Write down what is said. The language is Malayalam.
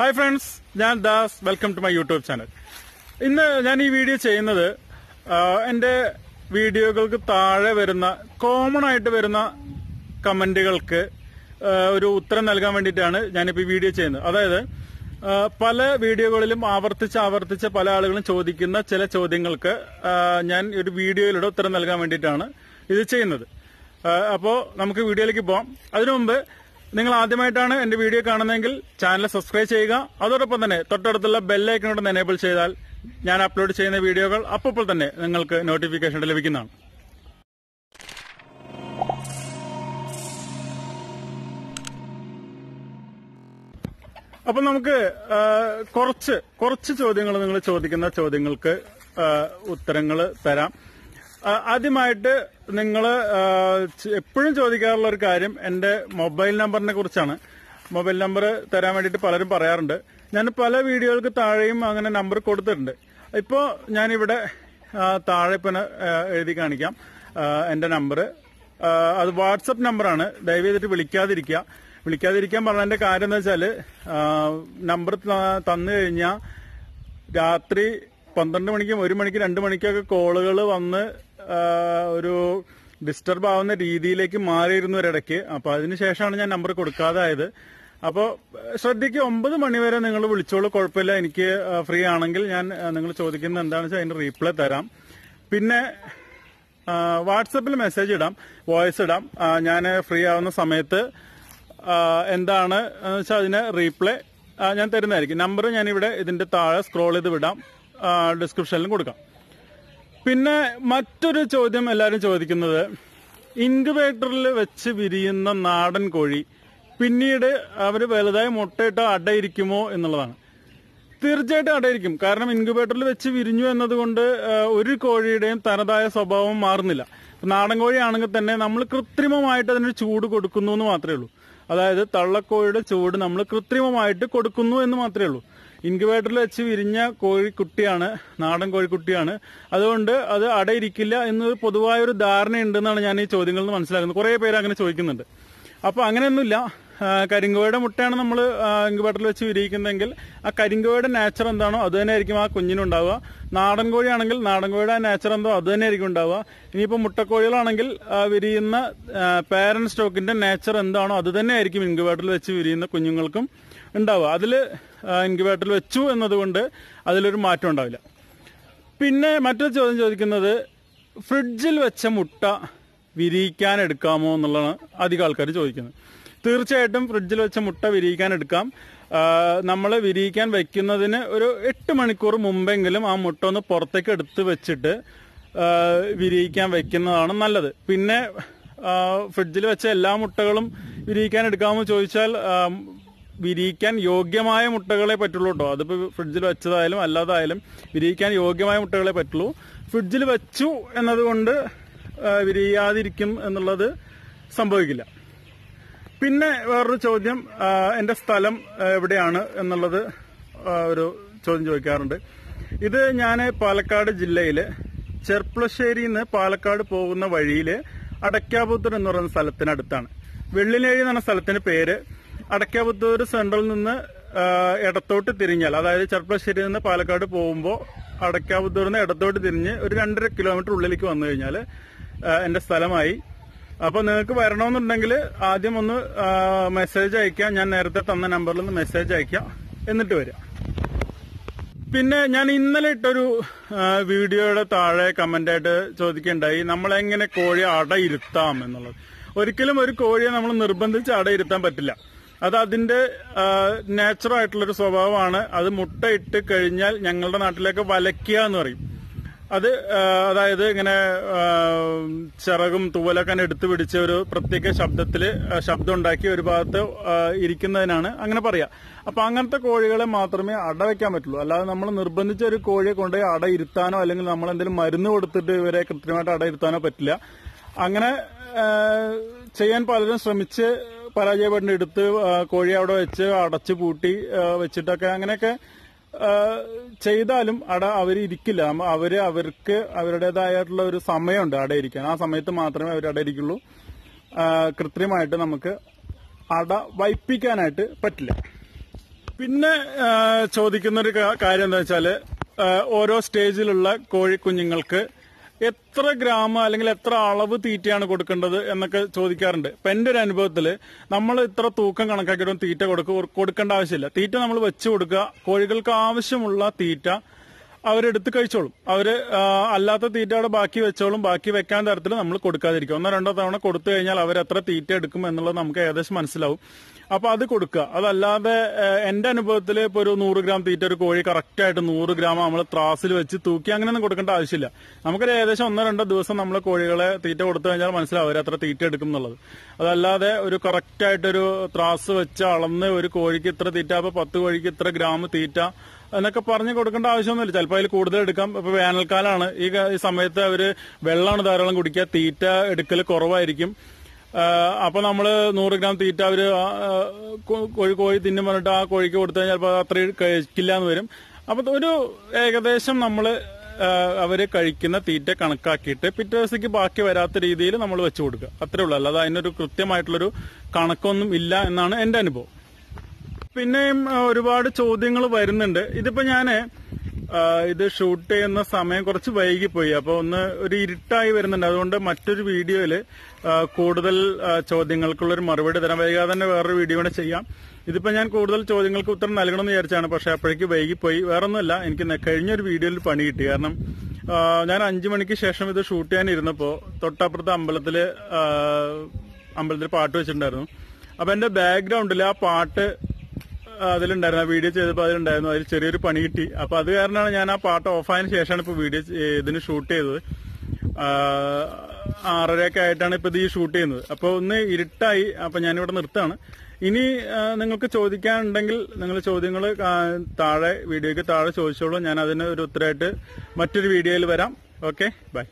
ഹായ് ഫ്രണ്ട്സ് ഞാൻ Das. Welcome to my YouTube channel ഇന്ന് ഞാൻ ഈ വീഡിയോ ചെയ്യുന്നത് എന്റെ വീഡിയോകൾക്ക് താഴെ വരുന്ന കോമൺ ആയിട്ട് വരുന്ന കമന്റുകൾക്ക് ഒരു ഉത്തരം നൽകാൻ വേണ്ടിയിട്ടാണ് ഞാനിപ്പോൾ ഈ വീഡിയോ ചെയ്യുന്നത്. അതായത് പല വീഡിയോകളിലും ആവർത്തിച്ച് ആവർത്തിച്ച് പല ആളുകളും ചോദിക്കുന്ന ചില ചോദ്യങ്ങൾക്ക് ഞാൻ ഒരു വീഡിയോയിലൂടെ ഉത്തരം നൽകാൻ വേണ്ടിയിട്ടാണ് ഇത് ചെയ്യുന്നത്. അപ്പോൾ അപ്പോ നമുക്ക് വീഡിയോയിലേക്ക് പോവാം. അതിനു മുമ്പ് നിങ്ങൾ ആദ്യമായിട്ടാണ് എന്റെ വീഡിയോ കാണുന്നതെങ്കിൽ ചാനൽ സബ്സ്ക്രൈബ് ചെയ്യുക. അതോടൊപ്പം തന്നെ തൊട്ടടുത്തുള്ള ബെല്ലൈക്കനോട് എനേബിൾ ചെയ്താൽ ഞാൻ അപ്ലോഡ് ചെയ്യുന്ന വീഡിയോകൾ അപ്പോൾ തന്നെ നിങ്ങൾക്ക് നോട്ടിഫിക്കേഷൻ ലഭിക്കുന്നതാണ്. അപ്പൊ നമുക്ക് കുറച്ച് കുറച്ച് ചോദ്യങ്ങൾ നിങ്ങൾ ചോദിക്കുന്ന ചോദ്യങ്ങൾക്ക് ഉത്തരങ്ങൾ തരാം. ആദ്യമായിട്ട് നിങ്ങൾ എപ്പോഴും ചോദിക്കാറുള്ള ഒരു കാര്യം എന്റെ മൊബൈൽ നമ്പറിനെ കുറിച്ചാണ്. മൊബൈൽ നമ്പർ തരാൻ വേണ്ടിയിട്ട് പലരും പറയാറുണ്ട്. ഞാൻ പല വീഡിയോകൾക്ക് താഴെയും അങ്ങനെ നമ്പർ കൊടുത്തിട്ടുണ്ട്. ഇപ്പോൾ ഞാനിവിടെ താഴെ പിന്നെ എഴുതി കാണിക്കാം. എന്റെ നമ്പർ അത് വാട്സപ്പ് നമ്പറാണ്. ദയവ് ചെയ്തിട്ട് വിളിക്കാതിരിക്കുക. വിളിക്കാതിരിക്കാൻ പറഞ്ഞതിന്റെ കാര്യം എന്ന് വെച്ചാൽ നമ്പർ തന്നു കഴിഞ്ഞാൽ രാത്രി പന്ത്രണ്ട് മണിക്കും ഒരു മണിക്ക് രണ്ട് മണിക്കൊക്കെ കോളുകൾ വന്ന് ഒരു ഡിസ്റ്റർബ് ആവുന്ന രീതിയിലേക്ക് മാറിയിരുന്നു ഒരിടയ്ക്ക്. അപ്പൊ അതിനുശേഷമാണ് ഞാൻ നമ്പർ കൊടുക്കാതായത്. അപ്പോൾ ശ്രദ്ധിക്ക് ഒമ്പത് മണിവരെ നിങ്ങൾ വിളിച്ചോളൂ കുഴപ്പമില്ല. എനിക്ക് ഫ്രീ ആണെങ്കിൽ ഞാൻ നിങ്ങൾ ചോദിക്കുന്നത് എന്താണെന്ന് വെച്ചാൽ അതിന് റീപ്ലൈ തരാം. പിന്നെ വാട്സപ്പിൽ മെസ്സേജ് ഇടാം വോയിസ് ഇടാം. ഞാൻ ഫ്രീ ആവുന്ന സമയത്ത് എന്താണ് വെച്ചാൽ അതിന് റീപ്ലൈ ഞാൻ തരുന്നതായിരിക്കും. നമ്പർ ഞാനിവിടെ ഇതിന്റെ താഴെ സ്ക്രോൾ ചെയ്ത് വിടാം. ഡിസ്ക്രിപ്ഷനിലും കൊടുക്കാം. പിന്നെ മറ്റൊരു ചോദ്യം എല്ലാവരും ചോദിക്കുന്നത്. ഇൻക്യുബേറ്ററിൽ വെച്ച് വിരിയുന്ന നാടൻ കോഴി പിന്നീട് അവർ വലുതായി മുട്ടയിട്ട് അടയിരിക്കുമോ എന്നുള്ളതാണ്. തീർച്ചയായിട്ടും അടയിരിക്കും. കാരണം ഇൻക്യുബേറ്ററിൽ വെച്ച് വിരിഞ്ഞു എന്നതുകൊണ്ട് ഒരു കോഴിയുടെയും തനതായ സ്വഭാവം മാറുന്നില്ല. നാടൻ കോഴിയാണെങ്കിൽ തന്നെ നമ്മൾ കൃത്രിമമായിട്ട് അതിന് ചൂട് കൊടുക്കുന്നു എന്ന് മാത്രമേ ഉള്ളൂ. അതായത് തള്ളക്കോഴിയുടെ ചൂട് നമ്മൾ കൃത്രിമമായിട്ട് കൊടുക്കുന്നു എന്ന് മാത്രമേ ഉള്ളൂ. ഇൻക്യുബേറ്ററിൽ വെച്ച് വിരിഞ്ഞ കോഴിക്കുട്ടിയാണ് നാടൻ കോഴിക്കുട്ടിയാണ്. അതുകൊണ്ട് അത് അടയിരിക്കില്ല എന്നൊരു പൊതുവായൊരു ധാരണയുണ്ടെന്നാണ് ഞാൻ ഈ ചോദ്യങ്ങളിൽ നിന്ന് മനസ്സിലാക്കുന്നത്. കുറേ പേര് അങ്ങനെ ചോദിക്കുന്നുണ്ട്. അപ്പോൾ അങ്ങനെയൊന്നുമില്ല. കരിങ്കുവയുടെ മുട്ടയാണ് നമ്മൾ ഇൻക്യുബേറ്ററിൽ വെച്ച് വിരിയിക്കുന്നതെങ്കിൽ ആ കരിങ്കോയുടെ നേച്ചർ എന്താണോ അത് തന്നെ ആയിരിക്കും ആ കുഞ്ഞിനുണ്ടാവുക. നാടൻ കോഴിയാണെങ്കിൽ നാടൻ കോഴിയുടെ നേച്ചർ എന്തോ അത് തന്നെ ആയിരിക്കും ഉണ്ടാവുക. ഇനിയിപ്പോൾ മുട്ടക്കോഴികളാണെങ്കിൽ വിരിയുന്ന പേരൻ സ്റ്റോക്കിന്റെ നേച്ചർ എന്താണോ അത് തന്നെ ആയിരിക്കും ഇൻക്യുബേറ്ററിൽ വെച്ച് വിരിയുന്ന കുഞ്ഞുങ്ങൾക്കും ഉണ്ടാവുക. അതിൽ ഇൻക്യുബേറ്ററിൽ വെച്ചു എന്നതുകൊണ്ട് അതിലൊരു മാറ്റം ഉണ്ടാവില്ല. പിന്നെ മറ്റൊരു ചോദ്യം ചോദിക്കുന്നത് ഫ്രിഡ്ജിൽ വെച്ച മുട്ട വിരിയിക്കാൻ എടുക്കാമോ എന്നുള്ളതാണ് അധികം ആൾക്കാർ ചോദിക്കുന്നത്. തീർച്ചയായിട്ടും ഫ്രിഡ്ജിൽ വെച്ച മുട്ട വിരിയിക്കാൻ എടുക്കാം. നമ്മൾ വിരിയിക്കാൻ വെക്കുന്നതിന് ഒരു എട്ട് മണിക്കൂർ മുമ്പെങ്കിലും ആ മുട്ട ഒന്ന് പുറത്തേക്ക് എടുത്ത് വെച്ചിട്ട് വിരിയിക്കാൻ വെക്കുന്നതാണ് നല്ലത്. പിന്നെ ഫ്രിഡ്ജിൽ വെച്ച എല്ലാ മുട്ടകളും വിരിയിക്കാൻ എടുക്കാമോ ചോദിച്ചാൽ വിരിയിക്കാൻ യോഗ്യമായ മുട്ടകളെ പറ്റുള്ളൂ കേട്ടോ അതിപ്പോ ഫ്രിഡ്ജിൽ വെച്ചതായാലും അല്ലാതായാലും വിരിയിക്കാൻ യോഗ്യമായ മുട്ടകളെ പറ്റുള്ളൂ. ഫ്രിഡ്ജിൽ വെച്ചു എന്നതുകൊണ്ട് വിരിയാതിരിക്കും എന്നുള്ളത് സംഭവിക്കില്ല. പിന്നെ വേറൊരു ചോദ്യം എന്റെ സ്ഥലം എവിടെയാണ് എന്നുള്ളത് ഒരു ചോദ്യം ചോദിക്കാറുണ്ട്. ഇത് ഞാൻ പാലക്കാട് ജില്ലയിൽ ചെർപ്പുളശ്ശേരിയിൽ നിന്ന് പാലക്കാട് പോകുന്ന വഴിയിൽ അടയ്ക്കാപുത്തൂർ എന്ന് പറയുന്ന സ്ഥലത്തിനടുത്താണ്. വെള്ളിനേഴി എന്ന് പറഞ്ഞ സ്ഥലത്തിന്റെ പേര് അടയ്ക്കാപുത്തൂർ സെൻട്രലിൽ നിന്ന് ഇടത്തോട്ട് തിരിഞ്ഞാൽ അതായത് ചെർപ്പളശ്ശേരിയിൽ നിന്ന് പാലക്കാട് പോകുമ്പോൾ അടയ്ക്കാപുത്തൂരിൽ നിന്ന് ഇടത്തോട്ട് തിരിഞ്ഞ് ഒരു രണ്ടര കിലോമീറ്റർ ഉള്ളിലേക്ക് വന്നു കഴിഞ്ഞാൽ എന്റെ സ്ഥലമായി. അപ്പോൾ നിങ്ങൾക്ക് വരണമെന്നുണ്ടെങ്കിൽ ആദ്യം ഒന്ന് മെസ്സേജ് അയക്കാം ഞാൻ നേരത്തെ തന്ന നമ്പറിൽ നിന്ന് മെസ്സേജ് അയക്കാം എന്നിട്ട് വരാം. പിന്നെ ഞാൻ ഇന്നലെ ഇട്ടൊരു വീഡിയോയുടെ താഴെ കമന്റായിട്ട് ചോദിക്കുകയുണ്ടായി. നമ്മൾ എങ്ങനെ കോഴിയെ അടയിരുത്താം എന്നുള്ളത്. ഒരിക്കലും ഒരു കോഴിയെ നമ്മൾ നിർബന്ധിച്ച് അടയിരുത്താൻ പറ്റില്ല. അത് അതിന്റെ നാച്ചുറൽ ആയിട്ടുള്ളൊരു സ്വഭാവമാണ്. അത് മുട്ടയിട്ട് കഴിഞ്ഞാൽ ഞങ്ങളുടെ നാട്ടിലേക്ക് വലയ്ക്കുക എന്ന് പറയും. അത് അതായത് ഇങ്ങനെ ചിറകും തൂവലൊക്കെ എടുത്തു പിടിച്ച ഒരു പ്രത്യേക ശബ്ദത്തിൽ ശബ്ദം ഉണ്ടാക്കി ഒരു ഭാഗത്ത് ഇരിക്കുന്നതിനാണ് അങ്ങനെ പറയാ. അപ്പൊ അങ്ങനത്തെ കോഴികളെ മാത്രമേ അട വെക്കാൻ പറ്റുള്ളൂ. അല്ലാതെ നമ്മൾ നിർബന്ധിച്ച ഒരു കോഴിയെ കൊണ്ടുപോയി അട ഇരുത്താനോ അല്ലെങ്കിൽ നമ്മൾ എന്തെങ്കിലും മരുന്ന് കൊടുത്തിട്ട് ഇവരെ കൃത്യമായിട്ട് അട ഇരുത്താനോ പറ്റില്ല. അങ്ങനെ ചെയ്യാൻ പലരും ശ്രമിച്ച് പരാജയപ്പെട്ട് എടുത്ത് കോഴി അവിടെ വെച്ച് അടച്ചു പൂട്ടി വെച്ചിട്ടൊക്കെ അങ്ങനെയൊക്കെ ചെയ്താലും അവിടെ അവർ ഇരിക്കില്ല. അവർ അവർക്ക് അവരുടേതായിട്ടുള്ള ഒരു സമയമുണ്ട് അവിടെ ഇരിക്കാൻ. ആ സമയത്ത് മാത്രമേ അവർ ഇരിക്കുള്ളൂ. കൃത്രിമമായിട്ട് നമുക്ക് അട വൈപ്പിക്കാനായിട്ട് പറ്റില്ല. പിന്നെ ചോദിക്കുന്നൊരു കാര്യം എന്താ വെച്ചാൽ ഓരോ സ്റ്റേജിലുള്ള കോഴിക്കുഞ്ഞുങ്ങൾക്ക് എത്ര ഗ്രാം അല്ലെങ്കിൽ എത്ര അളവ് തീറ്റയാണ് കൊടുക്കേണ്ടത് എന്നൊക്കെ ചോദിക്കാറുണ്ട്. ഇപ്പൊ എന്റെ ഒരു അനുഭവത്തിൽ നമ്മൾ ഇത്ര തൂക്കം കണക്കാക്കിയിട്ടും തീറ്റ കൊടുക്ക കൊടുക്കേണ്ട ആവശ്യമില്ല. തീറ്റ നമ്മൾ വെച്ചു കൊടുക്കുക. കോഴികൾക്ക് ആവശ്യമുള്ള തീറ്റ അവരെടുത്ത് കഴിച്ചോളും. അവർ അല്ലാത്ത തീറ്റ അവിടെ ബാക്കി വെച്ചോളും. ബാക്കി വെക്കാൻ തരത്തിൽ നമ്മൾ കൊടുക്കാതിരിക്കും. ഒന്നോ രണ്ടോ തവണ കൊടുത്തു കഴിഞ്ഞാൽ അവർ എത്ര തീറ്റ എടുക്കും എന്നുള്ളത് നമുക്ക് ഏകദേശം മനസ്സിലാവും. അപ്പൊ അത് കൊടുക്കുക. അതല്ലാതെ എന്റെ അനുഭവത്തിൽ ഇപ്പൊ ഒരു നൂറ് ഗ്രാം തീറ്റ ഒരു കോഴി കറക്റ്റ് ആയിട്ട് നൂറ് ഗ്രാം നമ്മൾ ത്രാസിൽ വെച്ച് തൂക്കി അങ്ങനെയൊന്നും കൊടുക്കേണ്ട ആവശ്യമില്ല. നമുക്കൊരു ഏകദേശം ഒന്നോ രണ്ടോ ദിവസം നമ്മൾ കോഴികളെ തീറ്റ കൊടുത്തു കഴിഞ്ഞാൽ മനസ്സിലാവും അവർ അത്ര തീറ്റ എടുക്കും എന്നുള്ളത്. അതല്ലാതെ ഒരു കറക്റ്റ് ആയിട്ടൊരു ത്രാസ് വെച്ച് അളന്ന് ഒരു കോഴിക്ക് ഇത്ര തീറ്റ അപ്പൊ പത്ത് കോഴിക്ക് ഇത്ര ഗ്രാം തീറ്റ എന്നൊക്കെ പറഞ്ഞു കൊടുക്കേണ്ട ആവശ്യമൊന്നുമില്ല. ചിലപ്പോൾ അതിൽ കൂടുതൽ എടുക്കാം. ഇപ്പൊ വേനൽക്കാലമാണ് ഈ സമയത്ത് അവർ വെള്ളമാണ് ധാരാളം കുടിക്കുക. തീറ്റ എടുക്കൽ കുറവായിരിക്കും. അപ്പൊ നമ്മൾ നൂറ് ഗ്രാം തീറ്റ അവർ കോഴി കോഴി തിന്നും പറഞ്ഞിട്ട് ആ കോഴിക്ക് കൊടുത്തു കഴിഞ്ഞാൽ ചിലപ്പോൾ അത്രയും കഴിക്കില്ല എന്ന് വരും. അപ്പൊ ഒരു ഏകദേശം നമ്മൾ അവർ കഴിക്കുന്ന തീറ്റ കണക്കാക്കിയിട്ട് പിറ്റേ ദിവസത്തേക്ക് ബാക്കി വരാത്ത രീതിയിൽ നമ്മൾ വെച്ചു കൊടുക്കുക. അത്രേ ഉള്ളൂ. അല്ലാതെ അതിനൊരു കൃത്യമായിട്ടുള്ളൊരു കണക്കൊന്നും ഇല്ല എന്നാണ് എന്റെ അനുഭവം. പിന്നെയും ഒരുപാട് ചോദ്യങ്ങൾ വരുന്നുണ്ട്. ഇതിപ്പോ ആ, ഇത് ഷൂട്ട് ചെയ്യുന്ന സമയം കുറച്ച് വൈകിപ്പോയി. അപ്പൊ ഒന്ന് ഒരു ഇരുട്ടായി വരുന്നുണ്ട്. അതുകൊണ്ട് മറ്റൊരു വീഡിയോയിൽ കൂടുതൽ ചോദ്യങ്ങൾക്കുള്ളൊരു മറുപടി തരാം. വൈകാതെ തന്നെ വേറൊരു വീഡിയോ കൂടെ ചെയ്യാം. ഇതിപ്പോ ഞാൻ കൂടുതൽ ചോദ്യങ്ങൾക്ക് ഉത്തരം നൽകണമെന്ന് വിചാരിച്ചാണ്. പക്ഷെ അപ്പോഴേക്ക് വൈകിപ്പോയി. വേറൊന്നുമല്ല എനിക്ക് കഴിഞ്ഞ കഴിഞ്ഞൊരു വീഡിയോയിൽ പണി കിട്ടി. കാരണം ഞാൻ അഞ്ചു മണിക്ക് ശേഷം ഇത് ഷൂട്ട് ചെയ്യാൻ ഇരുന്നപ്പോ തൊട്ടപ്പുറത്തെ അമ്പലത്തിൽ അമ്പലത്തിൽ പാട്ട് വെച്ചിട്ടുണ്ടായിരുന്നു. അപ്പൊ എന്റെ ബാക്ക്ഗ്രൗണ്ടിൽ ആ പാട്ട് അതിലുണ്ടായിരുന്നു. ആ വീഡിയോ ചെയ്തപ്പോൾ അതിലുണ്ടായിരുന്നു. അതിൽ ചെറിയൊരു പണി കിട്ടി. അപ്പൊ അത് കാരണമാണ് ഞാൻ ആ പാട്ട് ഓഫായതിനു ശേഷമാണ് ഇപ്പൊ വീഡിയോ ഇതിന് ഷൂട്ട് ചെയ്തത്. ആറരയൊക്കെ ആയിട്ടാണ് ഇപ്പൊ ഇത് ഈ ഷൂട്ട് ചെയ്യുന്നത്. അപ്പൊ ഒന്ന് ഇരുട്ടായി. അപ്പൊ ഞാനിവിടെ നിർത്താണ് ഇനി നിങ്ങൾക്ക് ചോദിക്കാനുണ്ടെങ്കിൽ നിങ്ങൾ ചോദ്യങ്ങൾ താഴെ വീഡിയോയ്ക്ക് താഴെ ചോദിച്ചോളൂ. ഞാൻ അതിന് ഒരു ഉത്തരമായിട്ട് മറ്റൊരു വീഡിയോയിൽ വരാം. Okay bye